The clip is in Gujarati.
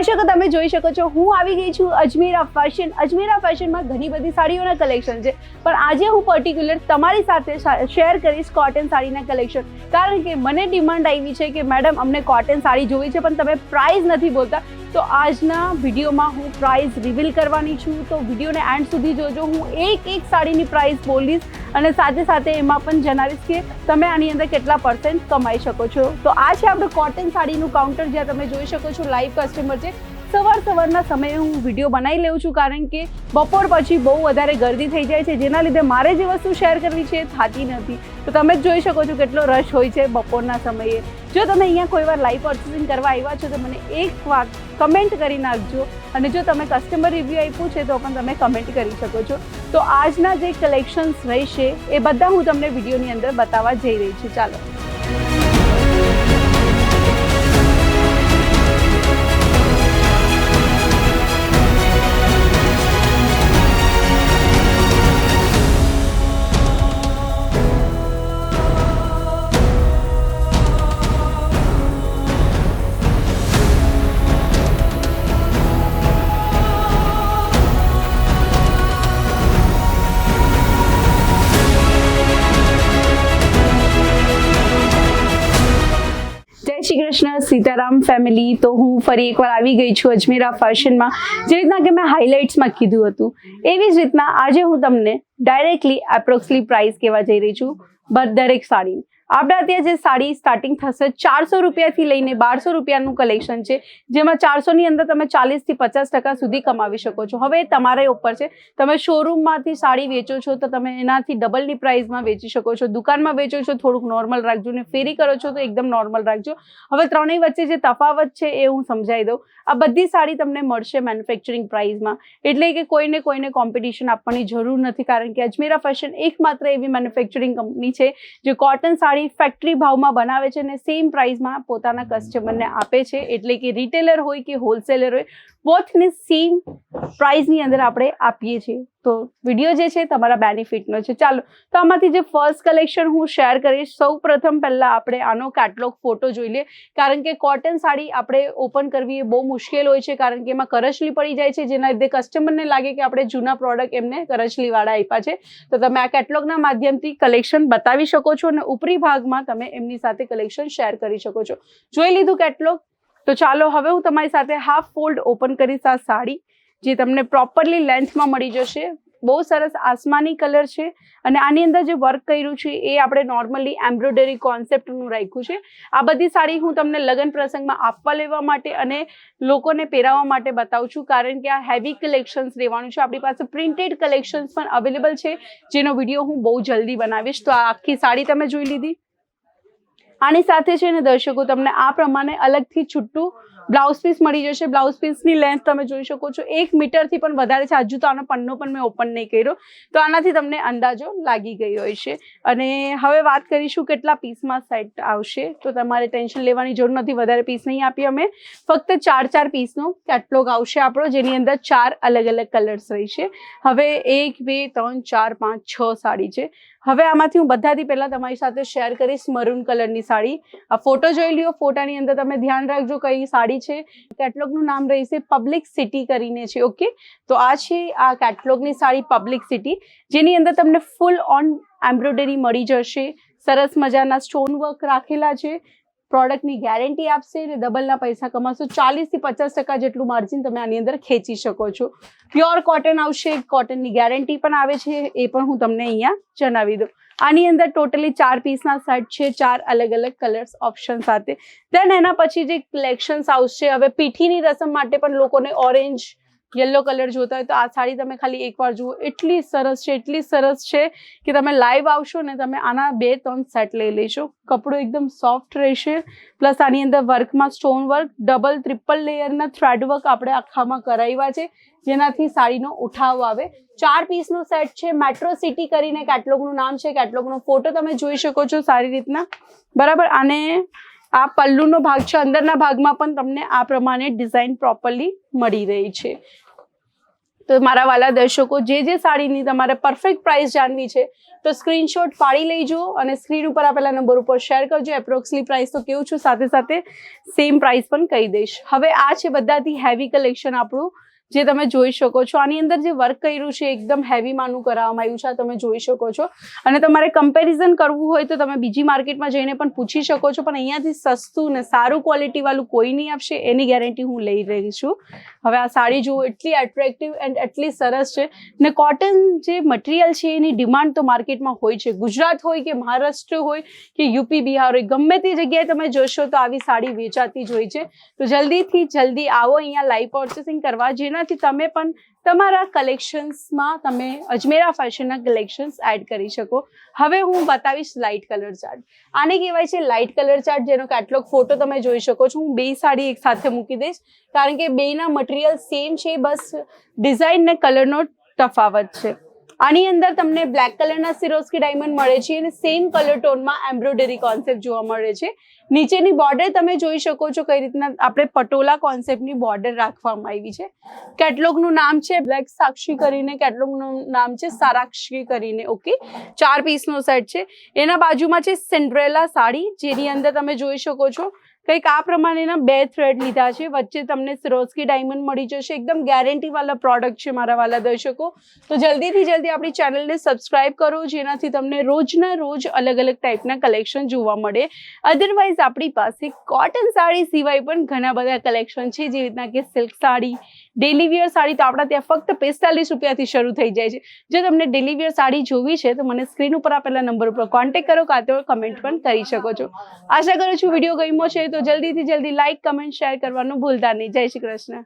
દર્શકો તમે જોઈ શકો છો, હું આવી ગઈ છું અજમેરા ફેશન. અજમેરા ફેશનમાં ઘણી બધી સાડીઓના કલેક્શન છે. પણ આજે હું પર્ટિક્યુલર તમારી સાથે શેર કરીશ કોટન સાડીના કલેક્શન કારણ કે મને ડિમાન્ડ આવી છે કે મેડમ અમને કોટન સાડી જોવી છે, પણ તમે પ્રાઇસ નથી બોલતા. તો આજના વિડીયોમાં હું પ્રાઇસ રિવીલ કરવાની છું. તો વિડીયોને એન્ડ સુધી જોજો. હું એક એક સાડીની પ્રાઇસ બોલીશ અને સાથે સાથે એમાં પણ જણાવીશ કે તમે આની અંદર કેટલા પર્સન્ટ કમાઈ શકો છો. તો આ છે આપણું કોટન સાડીનું કાઉન્ટર જ્યાં તમે જોઈ શકો છો લાઈવ કસ્ટમર છે. સવાર સવારના સમયે હું વીડિયો બનાવી લઉં છું કારણ કે બપોર પછી બહુ વધારે ગરદી થઈ જાય છે. જેના લીધે મારે જે વસ્તુ શેર કરવી છે એ થતી નથી. તો તમે જ જોઈ શકો છો કેટલો રશ હોય છે બપોરના સમયે. જો તમે અહીંયા કોઈ વાર લાઈવ પર્ચેસિંગ કરવા આવ્યા છો, તો મને એક વાત કમેન્ટ કરી નાખજો. અને જો તમે કસ્ટમર રિવ્યૂ આપ્યું છે, તો પણ તમે કમેન્ટ કરી શકો છો. તો આજના જે કલેક્શન્સ રહેશે, એ બધા હું તમને વિડીયોની અંદર બતાવવા જઈ રહી છું. ચાલો. કૃષ્ણ, સીતારામ ફેમિલી તો હું ફરી એકવાર આવી ગઈ છું અજમેરા ફેશનમાં જે રીતના કે મેં હાઇલાઇટ્સમાં કીધું હતું, એવી જ રીતના આજે હું તમને ડાયરેક્ટલી એપ્રોક્સલી પ્રાઇસ કહેવા જઈ રહી છું બટ દરેક સાડી આપણા ત્યાં જે સાડી સ્ટાર્ટિંગ થશે. ચારસો રૂપિયાથી લઈને બારસો રૂપિયાનું કલેક્શન છે. જેમાં ચારસોની અંદર તમે ચાલીસથી પચાસ ટકા સુધી કમાવી શકો છો. હવે તમારા ઉપર છે. તમે શોરૂમમાંથી સાડી વેચો છો તો તમે એનાથી ડબલની પ્રાઇસમાં વેચી શકો છો. દુકાનમાં વેચો છો, થોડુંક નોર્મલ રાખજો ને ફેરી કરો છો તો એકદમ નોર્મલ રાખજો. હવે ત્રણેય વચ્ચે જે તફાવત છે એ હું સમજાવી દઉં. આ બધી સાડી તમને મળશે મેન્યુફેક્ચરિંગ પ્રાઇસમાં એટલે કે કોઈને કોઈને કોમ્પિટિશન આપવાની જરૂર નથી. કારણ કે અજમેરા ફેશન એકમાત્ર એવી મેન્યુફેક્ચરિંગ કંપની છે જે કોટન સાડી ફેક્ટરી ભાવમાં બનાવે છે અને સેમ પ્રાઇસમાં પોતાના કસ્ટમરને આપે છે. એટલે કે રિટેલર હોય કે હોલસેલર હોય બોથને સેમ પ્રાઇસની અંદર આપણે આપીએ છીએ. તો વીડિયો જે છે, તમારા બેનિફિટનો છે. ચાલો, તો આમાંથી જે ફર્સ્ટ કલેક્શન હું શેર કરીશ, સૌ પ્રથમ પહેલાં આપણે આનો કેટલોગ ફોટો જોઈ લઈએ. કારણ કે કોટન સાડી આપણે ઓપન કરવી એ બહુ મુશ્કેલ હોય છે, કારણ કે એમાં કરચલી પડી જાય છે, જેના લીધે કસ્ટમરને લાગે કે આપણે જૂના પ્રોડક્ટ એમને કરચલીવાળા આપ્યા છે. તો તમે આ કેટલોગના માધ્યમથી કલેક્શન બતાવી શકો છો અને ઉપરી ભાગમાં તમે એમની સાથે કલેક્શન શેર કરી શકો છો. જોઈ લીધું કેટલોગ તો ચાલો હવે હું તમારી સાથે હાફ ફોલ્ડ ઓપન કરીશ આ સાડી, જે તમને પ્રોપરલી લેન્થમાં મળી જશે. બહુ સરસ આસમાની કલર છે અને આની અંદર જે વર્ક કર્યું છે એ આપણે નોર્મલી એમ્બ્રોઇડરી કોન્સેપ્ટનું રાખ્યું છે. આ બધી સાડી હું તમને લગ્ન પ્રસંગમાં આપવા લેવા માટે અને લોકોને પહેરાવવા માટે બતાવું છું, કારણ કે આ હેવી કલેક્શન્સ રહેવાનું છે. આપણી પાસે પ્રિન્ટેડ કલેક્શન્સ પણ અવેલેબલ છે, જેનો વીડિયો હું બહુ જલ્દી બનાવીશ. તો આ આખી સાડી તમે જોઈ લીધી. આની સાથે છે ને દર્શકો તમને આ પ્રમાણે અલગથી છૂટું બ્લાઉઝ પીસ મળી જશે. બ્લાઉઝ પીસની લેન્થ તમે જોઈ શકો છો. એક મીટરથી પણ વધારે છે. હજુ તો આનો પન્નો પણ મેં ઓપન નહીં કર્યો. તો આનાથી તમને અંદાજો લાગી ગઈ હોય છે અને હવે વાત કરીશું કેટલા પીસમાં સેટ આવશે. તો તમારે ટેન્શન લેવાની જરૂર નથી. વધારે પીસ નહીં આપી અમે. ફક્ત ચાર ચાર પીસનો કેટલોગ આવશે આપણો, જેની અંદર ચાર અલગ અલગ કલર્સ રહેશે. હવે એક, બે, ત્રણ, ચાર, પાંચ, છ સાડી છે. હવે આમાંથી હું બધાથી પહેલાં તમારી સાથે શેર કરીશ મરૂન કલરની સાડી. આ ફોટો જોઈ લ્યો. ફોટાની અંદર તમે ધ્યાન રાખજો કઈ સાડી છે. કેટલોગનું નામ રહેશે પબ્લિક સિટી કરીને છે ઓકે તો આ છે આ કેટલોગની સાડી પબ્લિક સિટી જેની અંદર તમને ફૂલ ઓન એમ્બ્રોઇડરી મળી જશે. સરસ મજાના સ્ટોન વર્ક રાખેલા છે. પ્રોડક્ટની ગેરંટી આપશે અને ડબલના પૈસા કમાશો. ચાલીસથી પચાસ ટકા જેટલું માર્જિન તમે આની અંદર ખેંચી શકો છો. પ્યોર કોટન આવશે. કોટનની ગેરંટી પણ આવે છે. એ પણ હું તમને અહીંયા જણાવી દઉં. આની અંદર ટોટલી ચાર પીસના સેટ છે, ચાર અલગ અલગ કલર્સ ઓપ્શન સાથે. દેન એના પછી જે કલેક્શન્સ આવશે હવે પીઠીની રસમ માટે પણ લોકોને ઓરેન્જ યલો કલર જોતા હોય તો આ સાડી તમે ખાલી એકવાર જુઓ. એટલી સરસ છે, એટલી સરસ છે કે તમે લાઈવ આવશો ને તમે આના બે ત્રણ સેટ લઈ લેશો. કપડું એકદમ સોફ્ટ રહેશે. પ્લસ આની અંદર વર્કમાં સ્ટોન વર્ક ડબલ ટ્રિપલ લેયરના થ્રેડ વર્ક આપણે આખામાં કરાવ્યા છે, જેનાથી સાડીનો ઉઠાવ આવે. ચાર પીસનો સેટ છે મેટ્રો સિટી કરીને કેટલોગનું નામ છે. કેટલોગનો ફોટો તમે જોઈ શકો છો સારી રીતના. બરાબર? અને આ પલ્લુનો ભાગ છે. અંદરના ભાગમાં પણ તમને આ પ્રમાણે ડિઝાઇન પ્રોપરલી મળી રહી છે. તો મારા વાલા દર્શકો, જે જે સાડીની તમારે પરફેક્ટ પ્રાઇસ જાણવી છે, તો સ્ક્રીનશોટ પાડી લેજો અને સ્ક્રીન ઉપર આપેલા નંબર ઉપર શેર કરજો. એપ્રોક્સલી પ્રાઇસ તો કેવું છું, સાથે સાથે સેમ પ્રાઇસ પણ કહી દઈશ. હવે આ છે બધાથી હેવી કલેક્શન આપણું જે તમે જોઈ શકો છો. આની અંદર જે વર્ક કર્યું છે, એકદમ હેવીમાંનું કરાવવામાં આવ્યું છે તમે જોઈ શકો છો. અને તમારે કમ્પેરિઝન કરવું હોય તો તમે બીજી માર્કેટમાં જઈને પણ પૂછી શકો છો, પણ અહીંયાથી સસ્તું ને સારું ક્વોલિટીવાળું કોઈ નહીં આપશે, એની ગેરંટી હું લઈ રહી છું. હવે આ સાડી જુઓ એટલી એટ્રેક્ટિવ એન્ડ એટલી સરસ છે ને કોટન જે મટીરિયલ છે, એની ડિમાન્ડ તો માર્કેટમાં હોય છે. ગુજરાત હોય કે મહારાષ્ટ્ર હોય કે યુપી, બિહાર હોય, ગમે તે જગ્યાએ તમે જોશો તો આવી સાડી વેચાતી જ હોય છે. તો જલ્દીથી જલ્દી આવો અહીંયા લાઈવ પર્ચેસિંગ કરવા જેનાથી તમે પણ તમારા કલેક્શન્સમાં તમે અજમેરા ફેશનના કલેક્શન્સ એડ કરી શકો. હવે હું બતાવીશ લાઇટ કલર ચાર્ટ આને કહેવાય છે લાઇટ કલર ચાર્ટ જેનો કેટલોગ ફોટો તમે જોઈ શકો છો. હું બે સાડી એક સાથે મૂકી દઈશ, કારણ કે બેના મટીરિયલ સેમ છે, બસ ડિઝાઇન ને કલરનો તફાવત છે. આની અંદર તમને બ્લેક કલરના સિરોસ્કી ડાયમંડ મળે છે અને સેમ કલર ટોનમાં એમ્બ્રોઇડરી કોન્સેપ્ટ જોવા મળે છે. નીચેની બોર્ડર તમે જોઈ શકો છો કઈ રીતના આપણે પટોલા કોન્સેપ્ટની બોર્ડર રાખવામાં આવી છે. કેટલોગનું નામ છે બ્લેક સાક્ષી કરીને કેટલોગનું નામ છે સારાક્ષી કરીને ઓકે ચાર પીસનો સેટ છે. એના બાજુમાં છે સિન્ડ્રેલા સાડી, જેની અંદર તમે જોઈ શકો છો કંઈક આ પ્રમાણેના બે થ્રેડ લીધા છે. વચ્ચે તમને સિરોસ્કી ડાયમંડ મળી જશે. એકદમ ગેરંટીવાળા પ્રોડક્ટ છે મારા વાલા દર્શકો. તો જલ્દીથી જલ્દી આપણી ચેનલને સબસ્ક્રાઇબ કરો, જેનાથી તમને રોજના રોજ અલગ અલગ ટાઈપના કલેક્શન જોવા મળે. અધરવાઇઝ આપણી પાસે કોટન સાડી સિવાય પણ ઘણા બધા કલેક્શન છે. જે રીતના કે silk sari daily wear sari તો આપણા ત્યાં ફક્ત પિસ્તાલીસ રૂપિયાથી શરૂ થઈ જાય છે. જો તમને ડેલી વિયર સાડી જોવી છે, તો મને સ્ક્રીન ઉપર આપેલા નંબર ઉપર કોન્ટેક્ટ કરો, કાં તો કમેન્ટ પણ કરી શકો છો. આશા કરું છું વીડિયો ગમ્યો છે, તો જલ્દીથી જલ્દી લાઇક કમેન્ટ શેર કરવાનું ભૂલતા નહીં. જય શ્રી કૃષ્ણ.